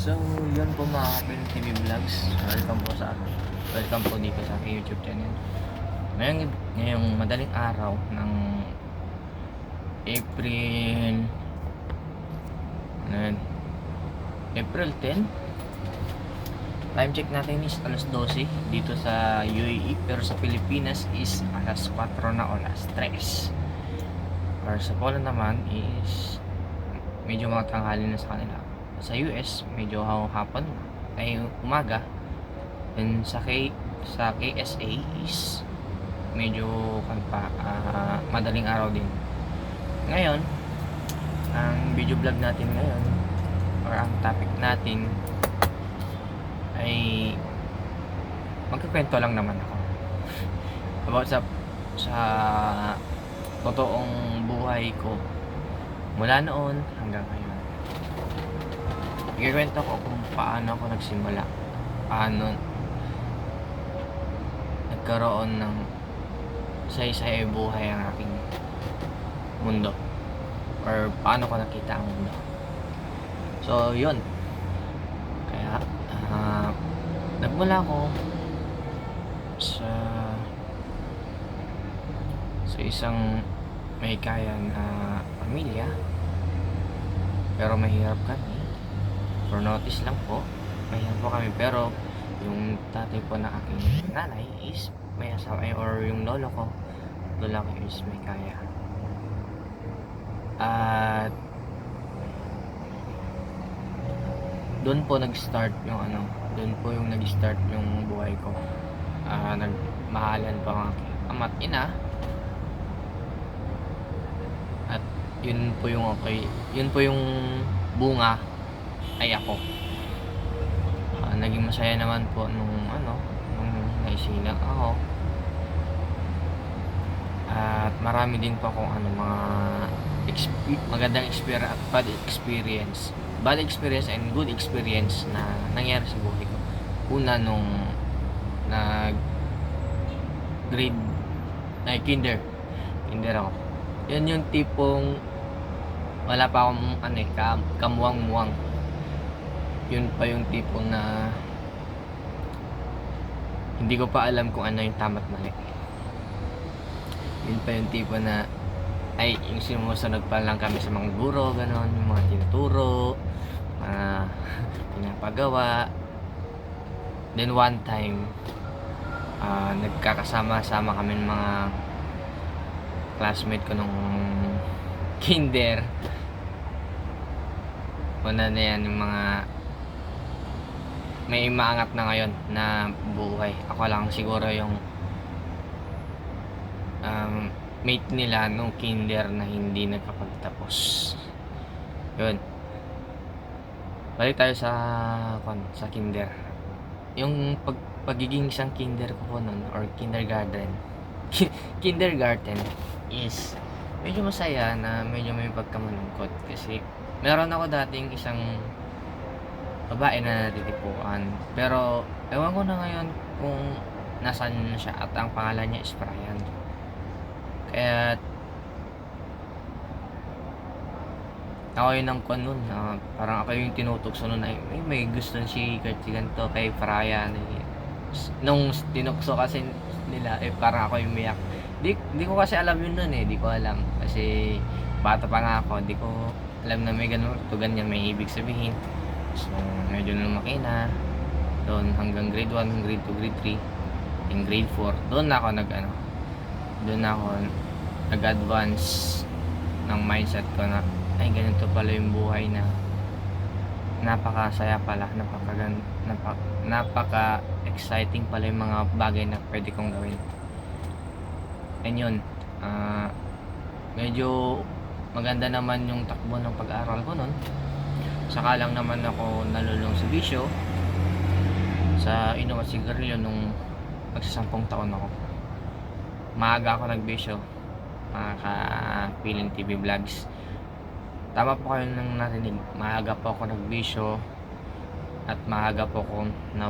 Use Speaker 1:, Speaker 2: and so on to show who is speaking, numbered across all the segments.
Speaker 1: So, yun po mga Kapil TV Vlogs. Welcome po sa Welcome po dito sa aking YouTube channel. Ngayong, ngayong madaling araw ng April ano? April 10 Time check natin is alas 12 dito sa UAE pero sa Pilipinas is alas 4 na o alas 3 or sa Poland naman is medyo mga tanghali na sa kanila sa US medyo hapon ay umaga and sa K sa KSA is medyo kan pa ah, madaling araw din. Ngayon ang video vlog natin ngayon or ang topic natin ay magkikwento lang naman ako about sa sa totoong buhay ko mula noon hanggang ngayon Ikikwento ko kung paano ako nagsimula. Paano nagkaroon ng say-say buhay ang aking mundo. Or paano ko nakita ang mundo. So, yun. Kaya, ah, nagmula ko sa sa isang may kaya na pamilya pero mahirap kami for notice lang po. Mahirap po kami. Pero yung tatay po na aking nanay is may asawa or yung lolo ko lolo ko is may kaya. At doon po nag-start yung ano doon po yung nag-start yung buhay ko. Ah, nagmahalan pa ang aking ama't ina. At yun po yung okay yun po yung bunga ay ako. Ah, naging masaya naman po nung ano, nung naisilang ako. At marami din po akong ano, mga exp- magandang experience at bad experience. Bad experience and good experience na nangyari sa buhay ko. Una nung nag grade ay kinder kinder ako yan yung tipong wala pa akong ano eh, kam, kamuwang-muwang yun pa yung tipo na hindi ko pa alam kung ano yung tama't mali. Yun pa yung tipo na ay yung sumusunod pa lang kami sa mga guro, ganon, yung mga tinuturo, mga pinapagawa. Then one time, ah, nagkakasama-sama kami ng mga classmate ko nung kinder. Una na yan yung mga may maangat na ngayon na buhay. Ako lang siguro yung um, mate nila nung kinder na hindi nagkapagtapos. Yun. Balik tayo sa kon sa kinder. Yung pag, pagiging isang kinder ko po nun or kindergarten. kindergarten is medyo masaya na medyo may pagkamalungkot kasi meron ako dating isang babae na natitipuan. Pero, ewan ko na ngayon kung nasaan na siya at ang pangalan niya is Brian. Kaya, ako yun ang kwan nun, na parang ako yung tinutokso nun ay may, may gusto si si ganito kay Brian. Eh. Nung tinukso kasi nila, eh parang ako yung miyak. Di, di ko kasi alam yun nun eh, di ko alam. Kasi bata pa nga ako, di ko alam na may ganun, to ganyan may ibig sabihin. So, medyo lumaki na. Doon hanggang grade 1, grade 2, grade 3, in grade 4. Doon na ako nag ano, doon na ako nag-advance ng mindset ko na ay ganito pala yung buhay na napakasaya pala, napaka napaka, napaka exciting pala yung mga bagay na pwede kong gawin. And yun, ah, medyo maganda naman yung takbo ng pag-aaral ko nun saka lang naman ako nalulong sa bisyo. Sa inom at sigarilyo nung magsasampung taon ako. Maaga ako nagbisyo mga ka-Piling TV vlogs. Tama po kayo nang narinig. Maaga po ako nagbisyo at maaga po ako na,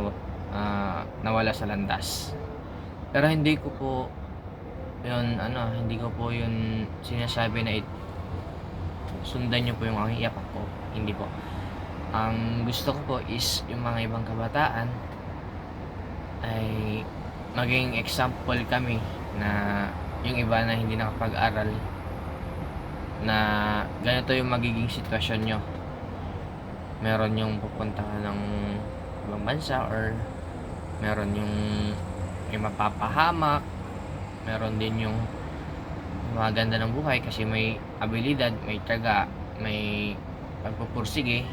Speaker 1: ah, nawala sa landas. Pero hindi ko po yun ano hindi ko po yun sinasabi na it, sundan nyo po yung aking iyapak ko. Hindi po. Ang gusto ko po is yung mga ibang kabataan ay maging example kami na yung iba na hindi nakapag-aral na ganito yung magiging sitwasyon nyo. Meron yung pupunta ka ng ibang bansa or meron yung yung mapapahamak. Meron din yung maganda ng buhay kasi may abilidad, may tiyaga, may pagpupursige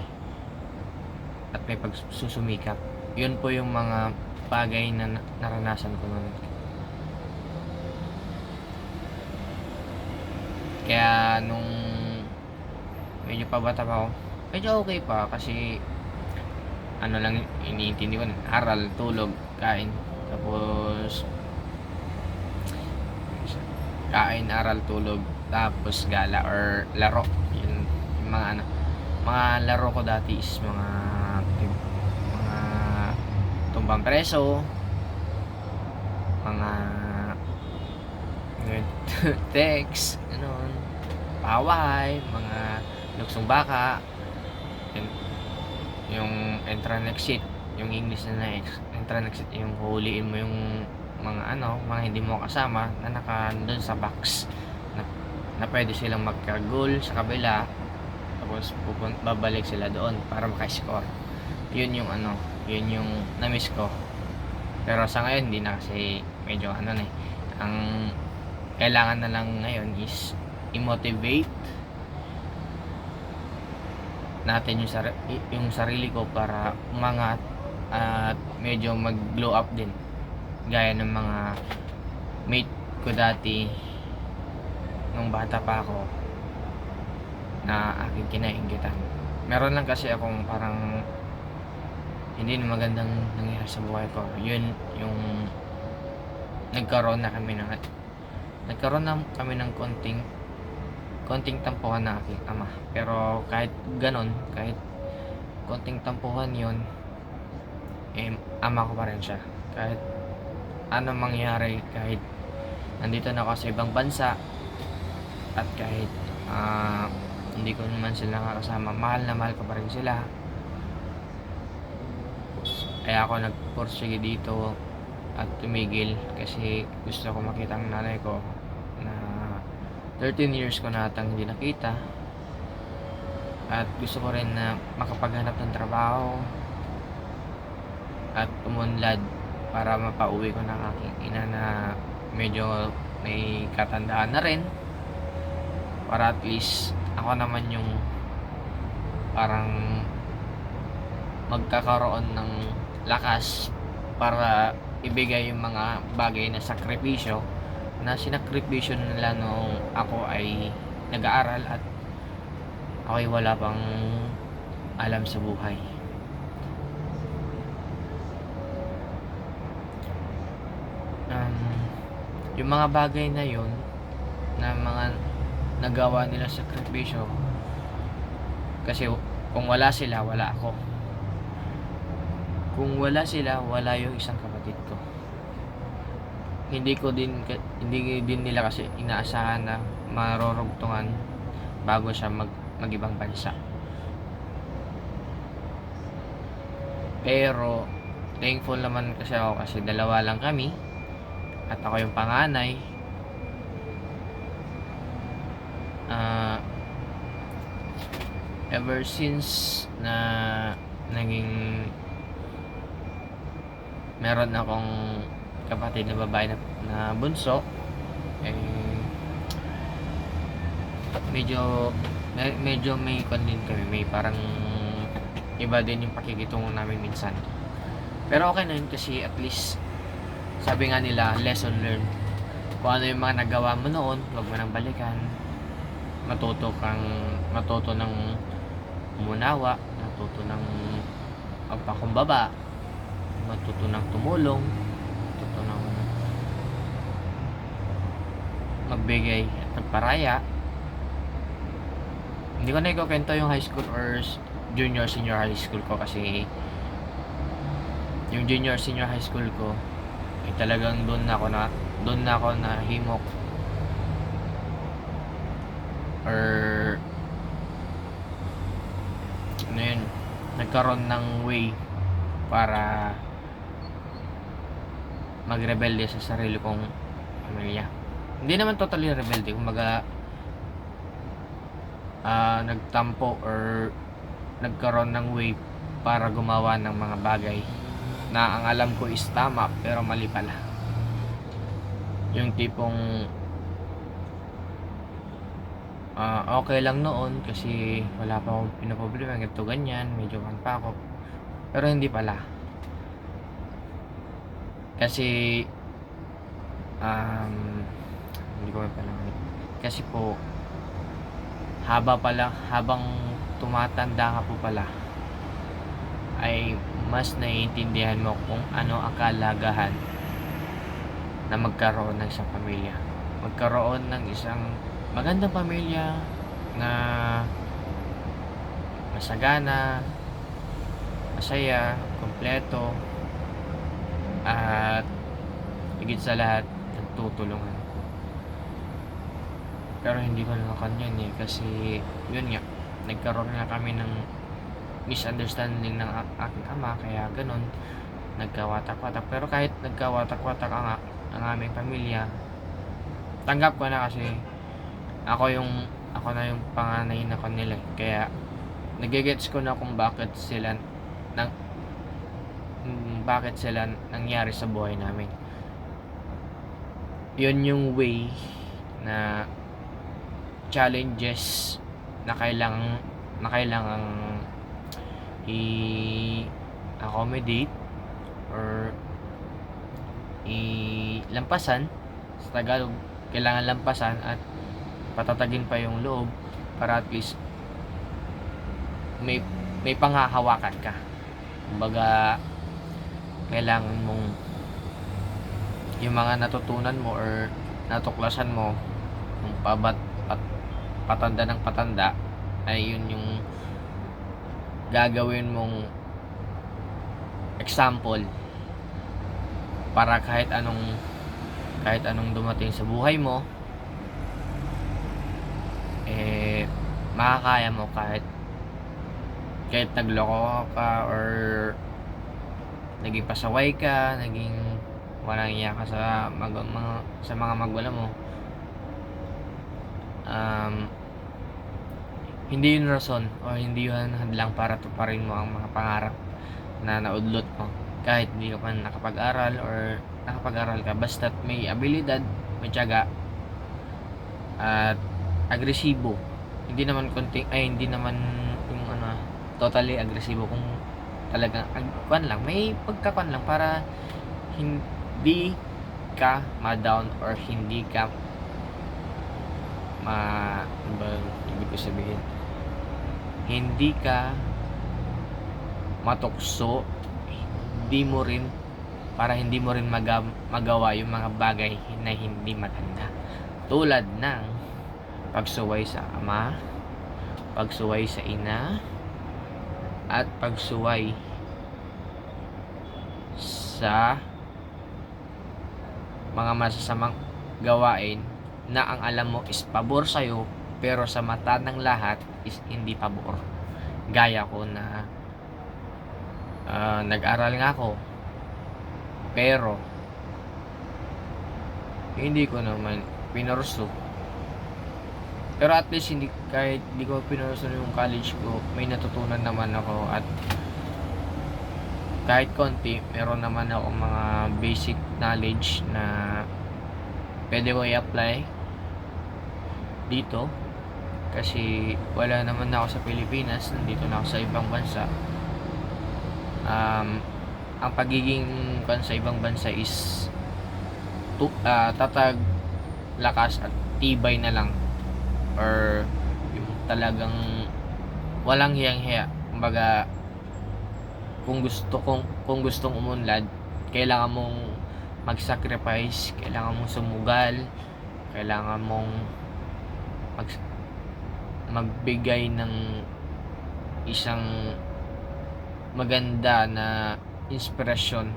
Speaker 1: at may pagsusumikap. Yun po yung mga bagay na na- naranasan ko noon. Kaya nung medyo pabata pa ako, medyo okay pa kasi ano lang iniintindi ko, aral, tulog, kain. Tapos kain, aral, tulog, tapos gala or laro. Yun, yung mga ano, mga laro ko dati is mga mga tumbang preso, mga text, ganun, paway, mga luksong baka, yun, yung entra and exit, yung English na na ex- entra and exit, yung huliin mo yung mga ano, mga hindi mo kasama na naka doon sa box. Na, na pwede silang magka-goal sa kabila tapos pupun- babalik sila doon para maka-score. Yun yung ano, yun yung na-miss ko. Pero sa ngayon hindi na kasi medyo ano na eh. Ang kailangan na lang ngayon is i-motivate natin yung, sar- yung sarili ko para umangat at medyo mag-glow up din gaya ng mga mate ko dati nung bata pa ako na aking kinainggitan. Meron lang kasi akong parang hindi na magandang nangyari sa buhay ko. Yun yung nagkaroon na kami ng nagkaroon na kami ng konting konting tampuhan na aking ama. Pero kahit ganon, kahit konting tampuhan yun, eh, ama ko pa rin siya. Kahit ano mangyari kahit nandito na ako sa ibang bansa at kahit ah, hindi ko naman sila nakakasama mahal na mahal ko pa rin sila. Kaya ako nagpursige dito at tumigil kasi gusto ko makita ang nanay ko na 13 years ko na atang hindi nakita. At gusto ko rin na makapaghanap ng trabaho at umunlad para mapauwi ko ng aking ina na medyo may katandaan na rin para at least ako naman yung parang magkakaroon ng lakas para ibigay yung mga bagay na sakripisyo na sinakripisyo nila nung ako ay nag-aaral at ako'y wala pang alam sa buhay. um, yung mga bagay na yun na mga nagawa nila sa sakripisyo. Kasi kung wala sila wala ako. Kung wala sila wala yung isang kapatid ko. Hindi ko din hindi din nila kasi inaasahan na marorugtungan bago siya mag magibang bansa. Pero thankful naman kasi ako kasi dalawa lang kami at ako yung panganay Ah, ever since na naging meron akong kapatid na babae na, na bunso eh medyo me- medyo may kon din kami may parang iba din yung pakikitungo namin minsan pero okay na yun kasi at least sabi nga nila, lesson learned. Kung ano yung mga nagawa mo noon, huwag mo nang balikan. Matuto kang, matuto ng umunawa, matuto ng pagpakumbaba, matuto ng tumulong, matuto ng magbigay at magparaya. Hindi ko na ikukwento yung high school or junior, senior high school ko kasi yung junior, senior high school ko ay talagang doon na ako na doon na ako na himok or ano yun nagkaroon ng way para magrebelde sa sarili kong pamilya. Hindi naman totally rebelde, kumbaga ah, nagtampo or nagkaroon ng way para gumawa ng mga bagay na ang alam ko is tama pero mali pala. Yung tipong ah, okay lang noon kasi wala pa akong pinaproblema, ganito ganyan, medyo kan pa ako. Pero hindi pala. Kasi um, hindi ko pala kasi po haba pala habang tumatanda ka po pala ay mas naiintindihan mo kung ano ang kalagahan na magkaroon ng isang pamilya. Magkaroon ng isang magandang pamilya na masagana, masaya, kompleto, at higit sa lahat, nagtutulungan. Pero hindi ko naman yan eh, kasi yun nga, nagkaroon nga kami ng misunderstanding ng aking ama, kaya ganun, nagkawatak-watak. Pero kahit nagkawatak-watak ang, ang aming pamilya, tanggap ko na kasi ako yung ako na yung panganay na kanila eh. kaya nagigets ko na kung bakit sila nang mm, bakit sila nangyari sa buhay namin yun yung way na challenges na kailangang na kailangang i-accommodate or i-lampasan sa Tagalog kailangan lampasan at patatagin pa yung loob para at least may may panghahawakan ka. Kumbaga kailangan mong yung mga natutunan mo or natuklasan mo kung pabat pat, patanda ng patanda ay yun yung gagawin mong example para kahit anong kahit anong dumating sa buhay mo eh makakaya mo kahit kahit nagloko ka or naging pasaway ka naging walang iya ka sa mag, mga sa mga magulang mo. Um, hindi yun rason o hindi yun hadlang para tuparin mo ang mga pangarap na naudlot mo. Kahit hindi ka pa nakapag-aral or nakapag-aral ka basta't may abilidad may tiyaga. At agresibo. Hindi naman konting ay hindi naman yung ano totally agresibo kung talagang ag, kwan lang may pagkakwan lang para hindi ka ma-down or hindi ka ma ano ba ibig ko sabihin? Hindi ka matukso hindi mo rin para hindi mo rin maga, magawa yung mga bagay na hindi maganda tulad ng pagsuway sa ama pagsuway sa ina at pagsuway sa mga masasamang gawain na ang alam mo is pabor sa'yo pero sa mata ng lahat is hindi pabor. Gaya ko na ah, nag-aral nga ako pero hindi ko naman pinurso. Pero at least hindi kahit hindi ko pinurso yung college ko, may natutunan naman ako at kahit konti, meron naman ako mga basic knowledge na pwede ko i-apply dito. Kasi wala naman na ako sa Pilipinas nandito na ako sa ibang bansa. Um, ang pagiging kan sa ibang bansa is tu, ah, tatag lakas at tibay na lang or talagang walang hiyang hiya kumbaga kung gusto kung kung gustong umunlad kailangan mong mag-sacrifice kailangan mong sumugal kailangan mong mag magbigay ng isang maganda na inspirasyon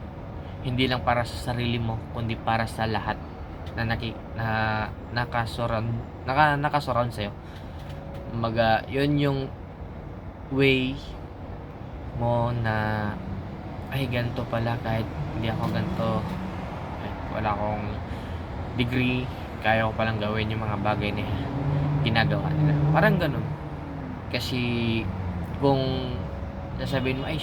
Speaker 1: hindi lang para sa sarili mo kundi para sa lahat na naki na nakasurround naka nakasurround sa iyo. Kumbaga, 'yun yung way mo na ay ganito pala kahit hindi ako ganito kahit wala akong degree kaya ko palang gawin yung mga bagay na ginagawa nila. Parang ganun. Kasi kung sasabihin mo ay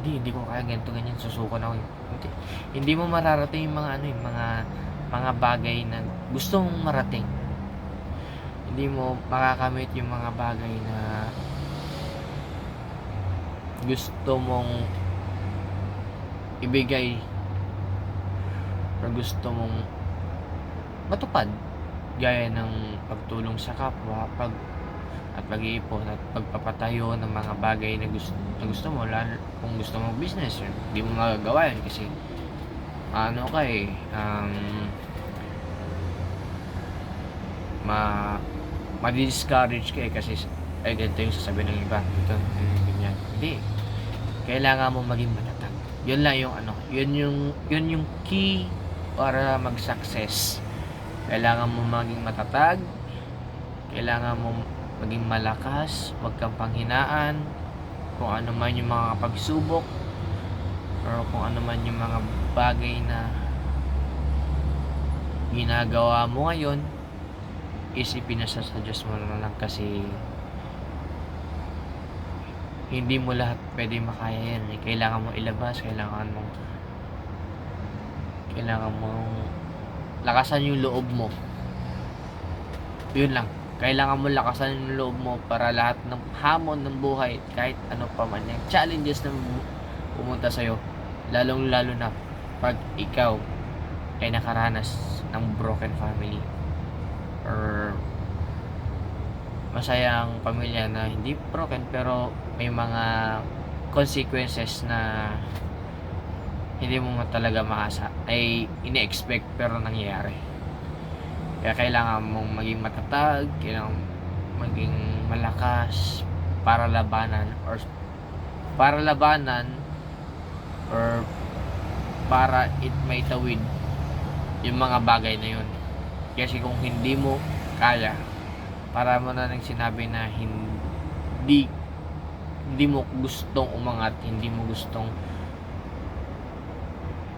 Speaker 1: hindi hindi ko kaya ganito ganyan susuko ako. Hindi, hindi mo mararating yung mga ano yung mga mga bagay na gusto mong marating. Hindi mo makakamit yung mga bagay na gusto mong ibigay or gusto mong matupad. Gaya ng pagtulong sa kapwa pag at pag-iipon at pagpapatayo ng mga bagay na gusto, na gusto mo lalo kung gusto mo business yun. Hindi mo magagawa yun kasi ano ka eh um, ma ma-discourage ka eh kasi ay ganito yung sasabihin ng iba ito ganyan, ganyan. Hindi. Kailangan mo maging matatag. Yun lang yung ano yun yung yun yung key para mag-success. Kailangan mo maging matatag kailangan mo maging malakas huwag kang panghinaan kung ano man yung mga pagsubok or kung ano man yung mga bagay na ginagawa mo ngayon sa Diyos mo na lang kasi hindi mo lahat pwede makaya yan eh. kailangan mo ilabas kailangan mo kailangan mo lakasan yung loob mo yun lang kailangan mo lakasan yung loob mo para lahat ng hamon ng buhay kahit ano pa man yung challenges na pumunta sa'yo lalong lalo na pag ikaw ay nakaranas ng broken family or masayang pamilya na hindi broken pero may mga consequences na hindi mo talaga maasa ay ini-expect pero nangyayari. Kaya kailangan mong maging matatag kailangan maging malakas para labanan or para labanan or para it may tawid yung mga bagay na yun. Kasi kung hindi mo kaya para mo na nang sinabi na hindi hindi mo gustong umangat hindi mo gustong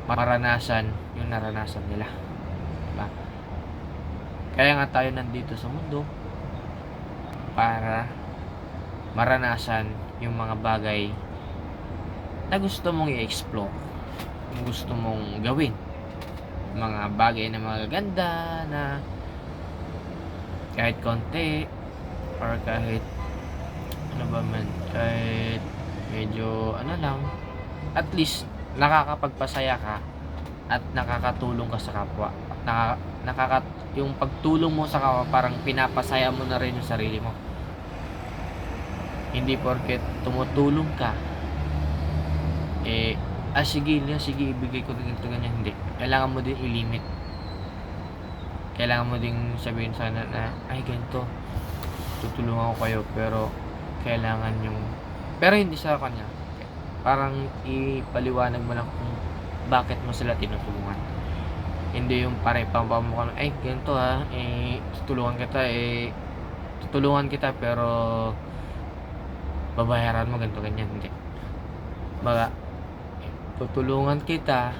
Speaker 1: maranasan yung naranasan nila. Diba? kaya nga tayo nandito sa mundo para maranasan yung mga bagay na gusto mong i-explore gusto mong gawin. Mga bagay na magaganda na kahit konti or kahit ano ba man kahit medyo ano lang at least nakakapagpasaya ka at nakakatulong ka sa kapwa. At naka, nakaka, yung pagtulong mo sa kapwa parang pinapasaya mo na rin yung sarili mo. Hindi porket tumutulong ka eh ah sige, yeah, sige ibigay ko ganito ganyan. Hindi kailangan mo din i-limit. Kailangan mo din sabihin sana na ay ganito. Tutulungan ko kayo pero kailangan yung pero hindi sa kanya. Parang ipaliwanag mo lang kung bakit mo sila tinutulungan. Hindi yung pare pamamukha ay ganito ha. Eh tutulungan kita eh tutulungan kita pero babayaran mo ganito ganyan. Hindi. Baga tutulungan kita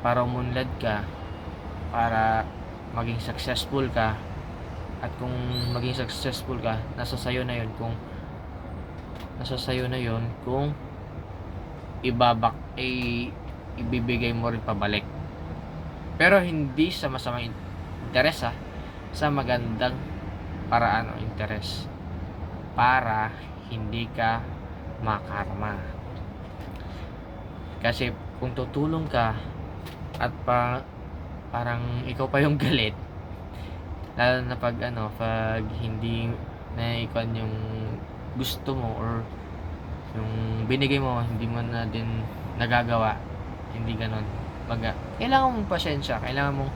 Speaker 1: para umunlad ka para maging successful ka. At kung maging successful ka nasa sayo na yun kung nasa sayo na yun kung ibabak ay ibibigay mo rin pabalik. Pero hindi sa masamang in- interes ha sa magandang paraan o interes para hindi ka makarma kasi kung tutulong ka at pa parang ikaw pa yung galit lalo na pag ano pag hindi na ikon yung gusto mo or yung binigay mo hindi mo na din nagagawa. Hindi ganon baga kailangan mong pasensya. Kailangan mong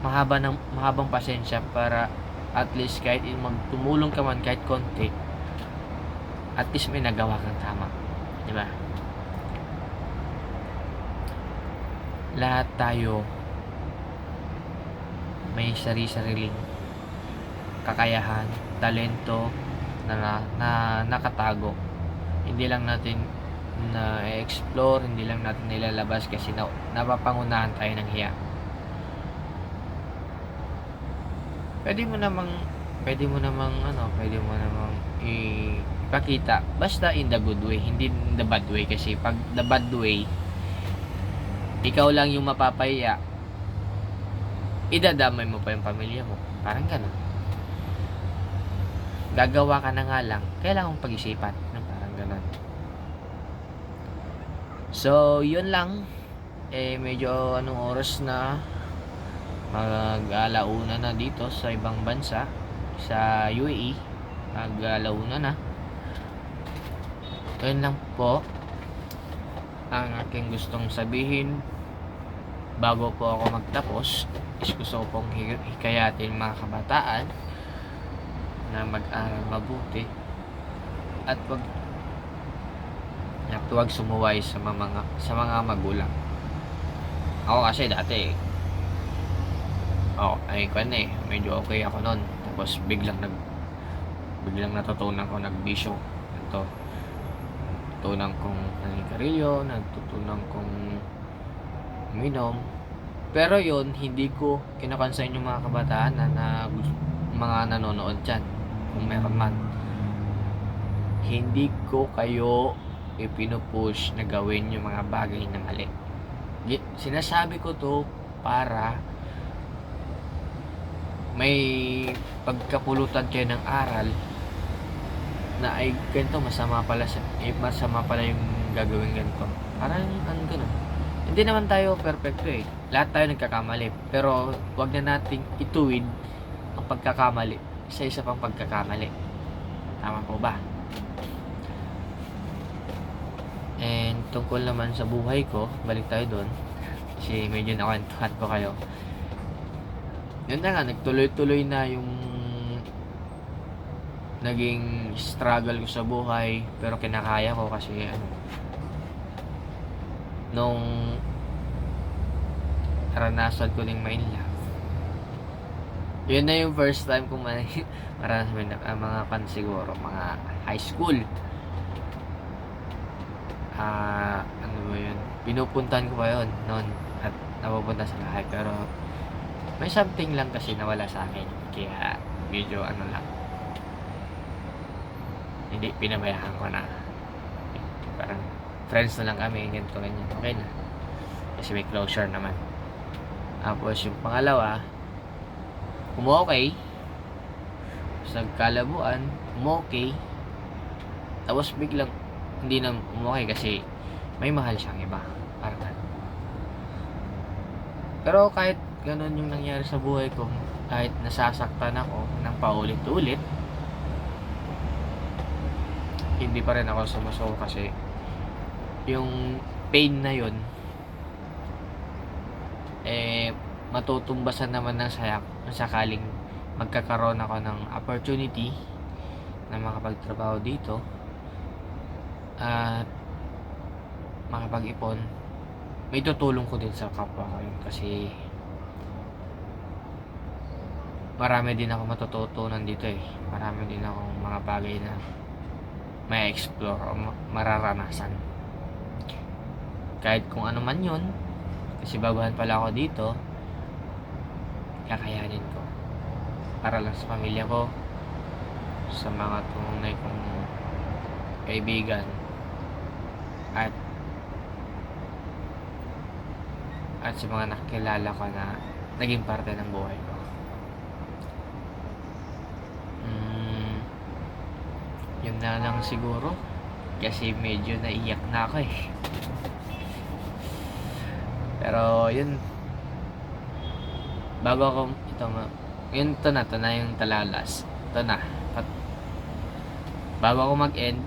Speaker 1: mahaba ng mahabang pasensya para at least kahit magtumulong ka man kahit konti at least may nagawa kang tama. Di ba lahat tayo may sari-sariling kakayahan, talento na, na, na nakatago. Hindi lang natin na explore hindi lang natin nilalabas kasi na, napapangunahan tayo ng hiya. Pwede mo namang pwede mo namang ano pwede mo namang ipakita. Basta in the good way hindi in the bad way kasi pag the bad way ikaw lang yung mapapaya idadamay mo pa yung pamilya mo. Parang ganun. Gagawa ka na nga lang. Kailangan mong pag-isipan. No? parang ganun. So yun lang. Eh medyo anong oras na? Mag-alauna na dito sa ibang bansa. Sa UAE mag-alauna na. Yun lang po ang aking gustong sabihin bago po ako magtapos is gusto ko pong hi- hikayatin mga kabataan na mag-aral mabuti at wag at huwag sumuway sa mga sa mga magulang. Ako kasi dati oh, ay kwan eh, medyo okay ako noon. Tapos biglang nag biglang natutunan ko nagbisyo. Ito. Natutunan kong nangigarilyo, natutunan kong uminom. Pero yon hindi ko kinakonsign yung mga kabataan na, na mga nanonood dyan. Kung meron man. Hindi ko kayo ipinupush na gawin yung mga bagay na mali. Sinasabi ko to para may pagkapulutan kayo ng aral na ay ganito masama pala sa eh, masama pala yung gagawin ganito. Parang ano ganun. Hindi naman tayo perfecto eh. Lahat tayo nagkakamali. Pero wag na nating ituwid ang pagkakamali sa isa pang pagkakamali. Tama po ba? And tungkol naman sa buhay ko, balik tayo doon. Kasi medyo nakwentuhan ko kayo. Yun na nga, nagtuloy-tuloy na yung naging struggle ko sa buhay. Pero kinakaya ko kasi ano, nung naranasan ko ng main love. Yun na yung first time ko man maranasan may uh, mga kan siguro, mga high school. Ah, ano ba yun? Pinupuntahan ko pa yun noon at napupunta sa bahay pero may something lang kasi nawala sa akin kaya medyo ano lang hindi pinabayaan ko na parang friends na lang kami ganito ganyan. Okay na. Kasi may closure naman. Tapos yung pangalawa umokay sa kalabuan umokay tapos biglang hindi na umokay kasi may mahal siyang iba. Parang ganun. pero kahit ganun yung nangyari sa buhay ko kahit nasasaktan ako ng paulit-ulit hindi pa rin ako sumusuko kasi yung pain na yun eh matutumbasan naman ng sayak kung sakaling magkakaroon ako ng opportunity na makapagtrabaho dito at makapag-ipon. May tutulong ko din sa kapwa ko kasi marami din ako matututunan dito eh. Marami din akong mga bagay na may explore o ma- mararanasan kahit kung ano man yun kasi baguhan pala ako dito kakayanin ko. Para lang sa pamilya ko sa mga tunay kong kaibigan at at sa mga nakilala ko na naging parte ng buhay ko. Mm, yun na lang siguro. Kasi medyo naiyak na ako eh pero yun. Bago ako ito ma yun to na to na yung talalas. To na. Pat, bago ako mag end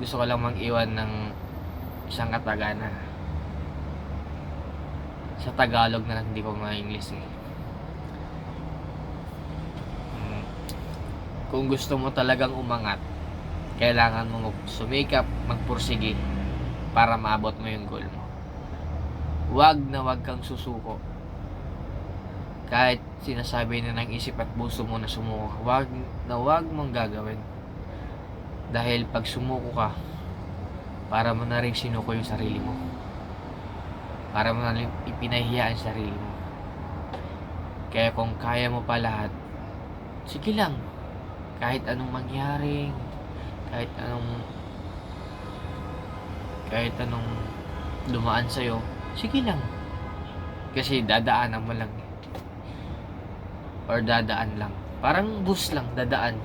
Speaker 1: gusto ko lang mag iwan ng isang katagana. Sa Tagalog na lang, hindi ko ma-English eh. Mm. kung gusto mo talagang umangat kailangan mo sumikap magpursige para maabot mo yung goal mo wag na wag kang susuko kahit sinasabi na ng isip at puso mo na sumuko wag na wag mong gagawin. Dahil pag sumuko ka, para mo na rin sinuko yung sarili mo. Para mo na rin ipinahiya ang sarili mo. Kaya kung kaya mo pa lahat, sige lang. Kahit anong mangyari, kahit anong kahit anong dumaan sa'yo, sige lang. Kasi dadaanan mo lang. eh. Or dadaan lang. Parang bus lang, dadaan.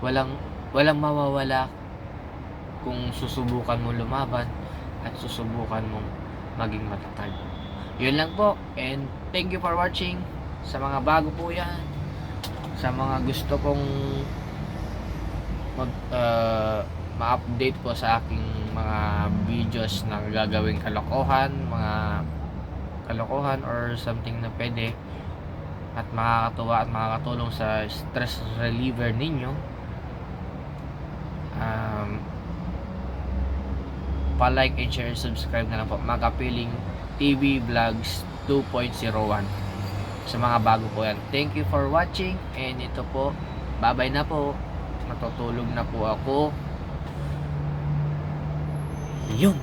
Speaker 1: Walang, walang mawawala kung susubukan mo lumaban at susubukan mong maging matatag. Yun lang po. And thank you for watching. Sa mga bago po yan. Sa mga gusto kong mag, uh, ma-update po sa aking mga videos na gagawing kalokohan, mga kalokohan or something na pwede at makakatuwa at makakatulong sa stress reliever ninyo. Um, pa-like and share and subscribe na lang po. Makapiling TV Vlogs 2.01 sa mga bago po yan. Thank you for watching and ito po bye bye na po. Matutulog na po ako yun